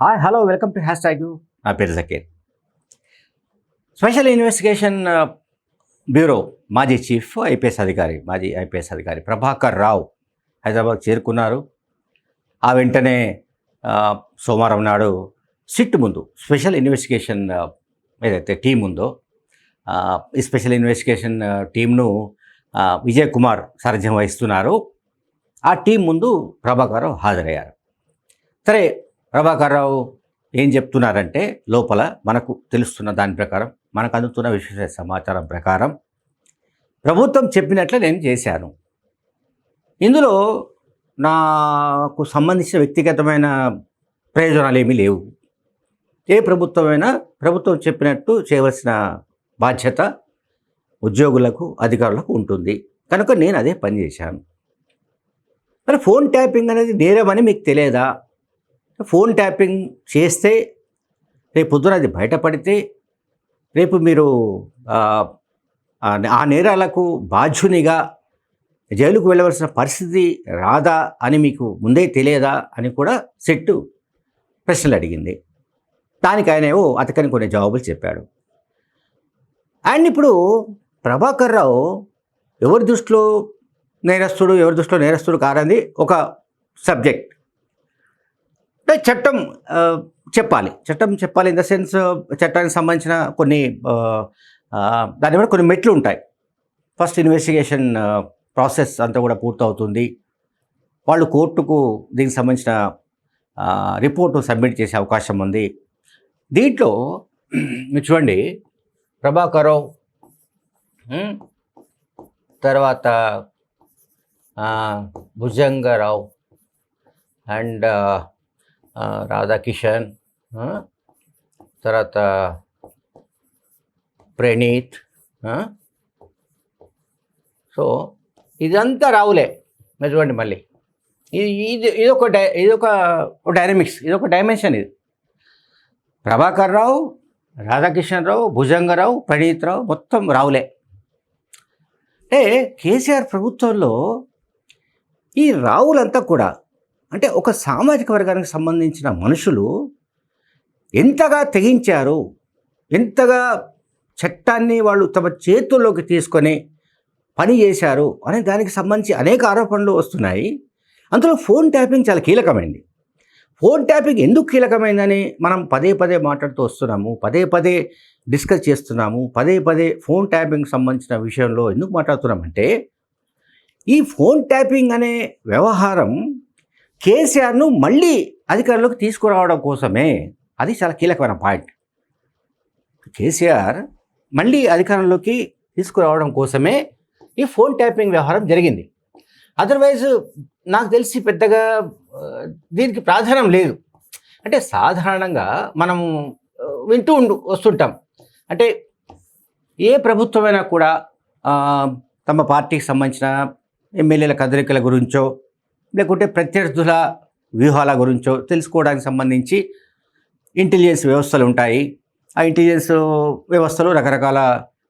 Hi hello welcome to hashtag నా పేరు Zakir. Special investigation bureau మాజీ చీఫ్ ఐపీఎస్ అధికారి మాజీ ఐపీఎస్ అధికారి ప్రభాకర్ రావు హైదరాబాద్ చేరుకున్నారు. ఆ వెంటనే uh, సోమవారం నాడు సిట్ ముందు స్పెషల్ ఇన్వెస్టిగేషన్ uh, ఏదైతే టీం ఉందో uh, ఈ స్పెషల్ ఇన్వెస్టిగేషన్ టీంను విజయ్ కుమార్ సారథ్యం వహిస్తున్నారు. ఆ టీం ముందు ప్రభాకర్ రావు హాజరయ్యారు. సరే ప్రభాకర్ రావు ఏం చెప్తున్నారంటే లోపల మనకు తెలుస్తున్న దాని ప్రకారం మనకు అందుతున్న విశేష సమాచారం ప్రకారం ప్రభుత్వం చెప్పినట్లే నేను చేశాను. ఇందులో నాకు సంబంధించిన వ్యక్తిగతమైన ప్రయోజనాలు ఏమీ లేవు. ఏ ప్రభుత్వమైనా ప్రభుత్వం చెప్పినట్టు చేయవలసిన బాధ్యత ఉద్యోగులకు అధికారులకు ఉంటుంది. కనుక నేను అదే పనిచేశాను మరి ఫోన్ ట్యాపింగ్ అనేది నేరమని మీకు తెలియదా? ఫోన్ ట్యాపింగ్ చేస్తే రేపు పొద్దున అది బయటపడితే రేపు మీరు ఆ, నేరాలకు బాధ్యునిగా జైలుకు వెళ్ళవలసిన పరిస్థితి రాదా అని మీకు ముందే తెలియదా అని కూడా సెట్టు ప్రశ్నలు అడిగింది. దానికి ఆయన ఏవో అతకని కొన్ని జవాబులు చెప్పాడు. అండ్ ఇప్పుడు ప్రభాకర్ రావు ఎవరి దృష్టిలో నేరస్తుడు ఎవరి దృష్టిలో నేరస్తుడు కారని ఒక సబ్జెక్ట్. చట్టం చెప్పాలి. చట్టం చెప్పాలి ఇన్ ద సెన్స్ చట్టానికి సంబంధించిన కొన్ని దాని మీద కొన్ని మెట్లు ఉంటాయి. ఫస్ట్ ఇన్వెస్టిగేషన్ ప్రాసెస్ అంతా కూడా పూర్తవుతుంది. వాళ్ళు కోర్టుకు దీనికి సంబంధించిన రిపోర్టు సబ్మిట్ చేసే అవకాశం ఉంది. దీంట్లో మీరు చూడండి. ప్రభాకరావు తర్వాత భుజంగరావు అండ్ రాధాకిషన్ తర్వాత ప్రణీత్ సో ఇదంతా రావులే మీరు చూడండి మళ్ళీ. ఇది ఇది ఇదొక డై ఇదొక డైనమిక్స్ ఇదొక డైమెన్షన్ ఇది. ప్రభాకర్ రావు రాధాకిషన్ రావు భుజంగరావు ప్రణీత్ రావు మొత్తం రావులే. అంటే కేసీఆర్ ప్రభుత్వంలో ఈ రావులంతా కూడా అంటే ఒక సామాజిక వర్గానికి సంబంధించిన మనుషులు ఎంతగా తెగించారు ఎంతగా చట్టాన్ని వాళ్ళు తమ చేతుల్లోకి తీసుకొని పని చేశారు అనే దానికి సంబంధించి అనేక ఆరోపణలు వస్తున్నాయి. అందులో ఫోన్ ట్యాపింగ్ చాలా కీలకమైంది. ఫోన్ ట్యాపింగ్ ఎందుకు కీలకమైందని మనం పదే పదే మాట్లాడుతూ వస్తున్నాము పదే పదే డిస్కస్ చేస్తున్నాము పదే పదే ఫోన్ ట్యాపింగ్ సంబంధించిన విషయంలో ఎందుకు మాట్లాడుతున్నామంటే ఈ ఫోన్ ట్యాపింగ్ అనే వ్యవహారం కేసీఆర్ను మళ్ళీ అధికారంలోకి తీసుకురావడం కోసమే. అది చాలా కీలకమైన పాయింట్. కేసీఆర్ మళ్ళీ అధికారంలోకి తీసుకురావడం కోసమే ఈ ఫోన్ ట్యాపింగ్ వ్యవహారం జరిగింది. అదర్వైజ్ నాకు తెలిసి పెద్దగా దీనికి ప్రాధాన్యం లేదు. అంటే సాధారణంగా మనం వింటూ ఉండు వస్తుంటాం. అంటే ఏ ప్రభుత్వమైనా కూడా తమ పార్టీకి సంబంధించిన ఎమ్మెల్యేల కదలికల గురించో లేకుంటే ప్రత్యర్థుల వ్యూహాల గురించో తెలుసుకోవడానికి సంబంధించి ఇంటెలిజెన్స్ వ్యవస్థలు ఉంటాయి. ఆ ఇంటెలిజెన్స్ వ్యవస్థలు రకరకాల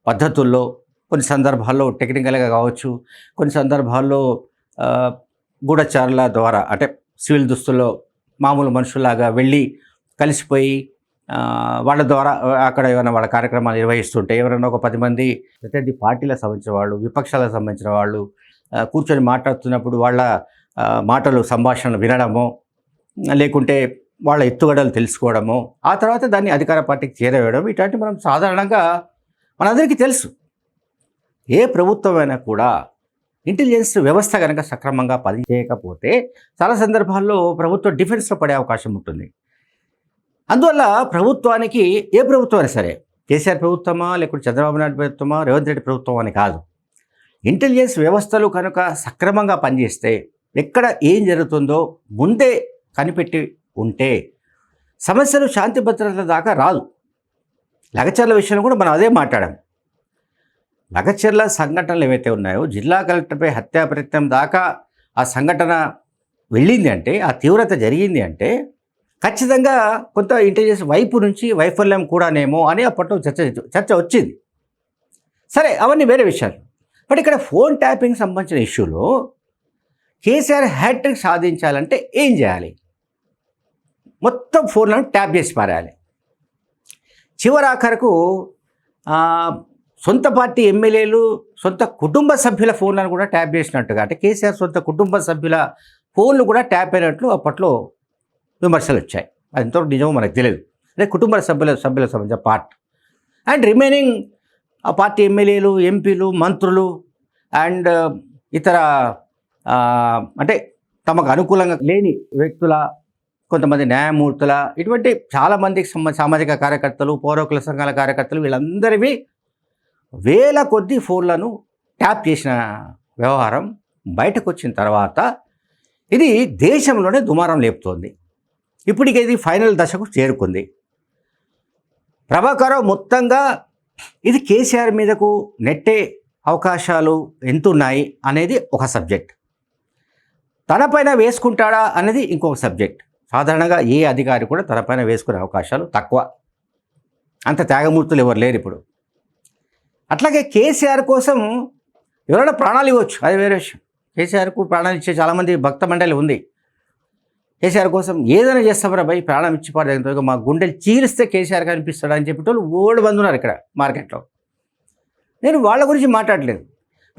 పద్ధతుల్లో కొన్ని సందర్భాల్లో టెక్నికల్గా కావచ్చు కొన్ని సందర్భాల్లో గూఢచారుల ద్వారా అంటే సివిల్ దుస్తుల్లో మామూలు మనుషుల్లాగా వెళ్ళి కలిసిపోయి వాళ్ళ ద్వారా అక్కడ ఏమైనా వాళ్ళ కార్యక్రమాలు నిర్వహిస్తుంటే ఎవరైనా ఒక పది మంది ప్రతినిధి పార్టీలకు సంబంధించిన వాళ్ళు విపక్షాలకు సంబంధించిన వాళ్ళు కూర్చొని మాట్లాడుతున్నప్పుడు వాళ్ళ మాటలు సంభాషణలు వినడము లేకుంటే వాళ్ళ ఎత్తుగడలు తెలుసుకోవడము ఆ తర్వాత దాన్ని అధికార పార్టీకి చేరవేయడం ఇట్లాంటి మనం సాధారణంగా మనందరికీ తెలుసు. ఏ ప్రభుత్వమైనా కూడా ఇంటెలిజెన్స్ వ్యవస్థ కనుక సక్రమంగా పనిచేయకపోతే చాలా సందర్భాల్లో ప్రభుత్వం డిఫెన్స్లో పడే అవకాశం ఉంటుంది. అందువల్ల ప్రభుత్వానికి ఏ ప్రభుత్వం అయినా సరే కేసీఆర్ ప్రభుత్వమా లేకుంటే చంద్రబాబు నాయుడు ప్రభుత్వమా రేవంత్ రెడ్డి ప్రభుత్వం అని కాదు. ఇంటెలిజెన్స్ వ్యవస్థలు కనుక సక్రమంగా పనిచేస్తే ఎక్కడ ఏం జరుగుతుందో ముందే కనిపెట్టి ఉంటే సమస్యలు శాంతి భద్రతల దాకా రాదు. లగచర్ల విషయంలో కూడా మనం అదే మాట్లాడాం. లగచర్ల సంఘటనలు ఏవైతే ఉన్నాయో జిల్లా కలెక్టర్పై హత్యా ప్రయత్నం దాకా ఆ సంఘటన వెళ్ళింది అంటే ఆ తీవ్రత జరిగింది అంటే ఖచ్చితంగా కొంత ఇంటెలిజెన్స్ వైపు నుంచి వైఫల్యం కూడానేమో అని అప్పట్లో చర్చ చర్చ వచ్చింది. సరే అవన్నీ వేరే విషయాలు. బట్ ఇక్కడ ఫోన్ ట్యాపింగ్ సంబంధించిన ఇష్యూలో కేసీఆర్ హ్యాట్రిక్ సాధించాలంటే ఏం చేయాలి? మొత్తం ఫోన్లను ట్యాప్ చేసి పారాలి చివరాఖరకు సొంత పార్టీ ఎమ్మెల్యేలు సొంత కుటుంబ సభ్యుల ఫోన్లను కూడా ట్యాప్ చేసినట్టుగా అంటే కేసీఆర్ సొంత కుటుంబ సభ్యుల ఫోన్లు కూడా ట్యాప్ అయినట్లు అప్పట్లో విమర్శలు వచ్చాయి. అది ఎంతో నిజమో మనకు తెలియదు అంటే కుటుంబ సభ్యుల సభ్యుల సంబంధించిన పార్ట్. అండ్ రిమైనింగ్ ఆ పార్టీ ఎమ్మెల్యేలు ఎంపీలు మంత్రులు అండ్ ఇతర అంటే తమకు అనుకూలంగా లేని వ్యక్తుల కొంతమంది న్యాయమూర్తుల ఇటువంటి చాలామందికి సామాజిక కార్యకర్తలు పౌరకుల సంఘాల కార్యకర్తలు వీళ్ళందరివి వేల కొద్ది ఫోన్లను ట్యాప్ చేసిన వ్యవహారం బయటకు వచ్చిన తర్వాత ఇది దేశంలోనే దుమారం లేపుతోంది. ఇప్పటికి ఇది ఫైనల్ దశకు చేరుకుంది. ప్రభాకర్ మొత్తంగా ఇది కేసీఆర్ మీదకు నెట్టే అవకాశాలు ఎంతున్నాయి అనేది ఒక సబ్జెక్ట్. తనపైన వేసుకుంటాడా అనేది ఇంకొక సబ్జెక్ట్. సాధారణంగా ఏ అధికారి కూడా తనపైన వేసుకునే అవకాశాలు తక్కువ. అంత త్యాగమూర్తులు ఎవరు లేరు ఇప్పుడు. అట్లాగే కేసీఆర్ కోసం ఎవరైనా ప్రాణాలు ఇవ్వచ్చు. అది వేరే విషయం. కేసీఆర్కు ప్రాణాలు ఇచ్చే చాలామంది భక్త మండలి ఉంది. కేసీఆర్ కోసం ఏదైనా చేస్తామరా భయ్ ప్రాణం ఇచ్చి పడదు మా గుండెలు చీలిస్తే కేసీఆర్ కనిపిస్తాడు అని చెప్పేటోళ్ళు ఓడి మంది ఉన్నారు ఇక్కడ మార్కెట్లో. నేను వాళ్ళ గురించి మాట్లాడలేదు.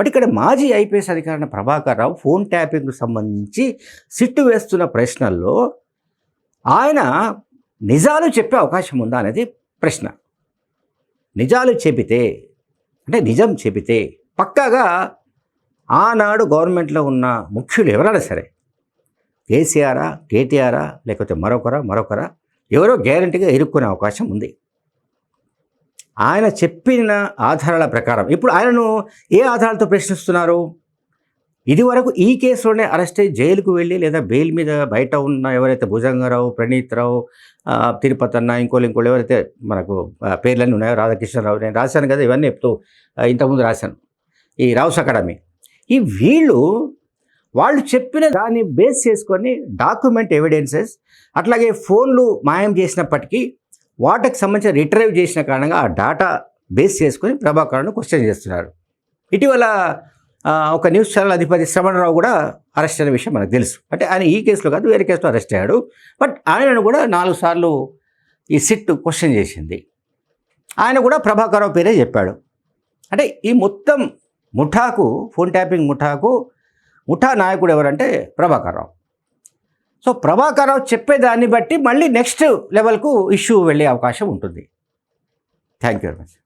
బట్ ఇక్కడ మాజీ ఐపీఎస్ అధికారిన ప్రభాకర్ రావు ఫోన్ ట్యాపింగ్కు సంబంధించి సిట్టు వేస్తున్న ప్రశ్నల్లో ఆయన నిజాలు చెప్పే అవకాశం ఉందా అనేది ప్రశ్న. నిజాలు చెబితే అంటే నిజం చెబితే పక్కాగా ఆనాడు గవర్నమెంట్లో ఉన్న ముఖ్యులు ఎవరైనా సరే కేసీఆరా కేటీఆరా లేకపోతే మరొకరా మరొకరా ఎవరో గ్యారంటీగా ఇరుక్కునే అవకాశం ఉంది. ఆయన చెప్పిన ఆధారాల ప్రకారం. ఇప్పుడు ఆయనను ఏ ఆధారాలతో ప్రశ్నిస్తున్నారు? ఇదివరకు ఈ కేసులోనే అరెస్ట్ అయ్యి జైలుకు వెళ్ళి లేదా బెయిల్ మీద బయట ఉన్న ఎవరైతే భుజంగరావు ప్రణీత్రావు తిరుపతి అన్న ఇంకోళ్ళు ఇంకోళ్ళు ఎవరైతే మనకు పేర్లన్నీ ఉన్నాయో రాధాకృష్ణరావు నేను రాశాను కదా ఇవన్నీ చెప్తూ ఇంతకుముందు రాశాను. ఈ రావుస్ అకాడమీ. ఈ వీళ్ళు వాళ్ళు చెప్పిన దాన్ని బేస్ చేసుకొని డాక్యుమెంట్ ఎవిడెన్సెస్ అట్లాగే ఫోన్లు మాయం చేసినప్పటికీ వాటికి సంబంధించిన రిట్రైవ్ చేసిన కారణంగా ఆ డాటా బేస్ చేసుకొని ప్రభాకర్ను క్వశ్చన్ చేస్తున్నారు. ఇటీవల ఒక న్యూస్ ఛానల్ అధిపతి శ్రవణరావు కూడా అరెస్ట్ అయిన విషయం మనకు తెలుసు. అంటే ఆయన ఈ కేసులో కాదు వేరే కేసులో అరెస్ట్ అయ్యాడు. బట్ ఆయనను కూడా నాలుగు సార్లు ఈ సిట్ క్వశ్చన్ చేసింది. ఆయన కూడా ప్రభాకరరావు పేరే చెప్పాడు. అంటే ఈ మొత్తం ముఠాకు ఫోన్ ట్యాపింగ్ ముఠాకు ముఠా నాయకుడు ఎవరంటే ప్రభాకరరావు. సో ప్రభాకరరావు చెప్పేదాన్ని బట్టి మళ్ళీ నెక్స్ట్ లెవెల్కు ఇష్యూ వెళ్ళే అవకాశం ఉంటుంది. Thank you very much.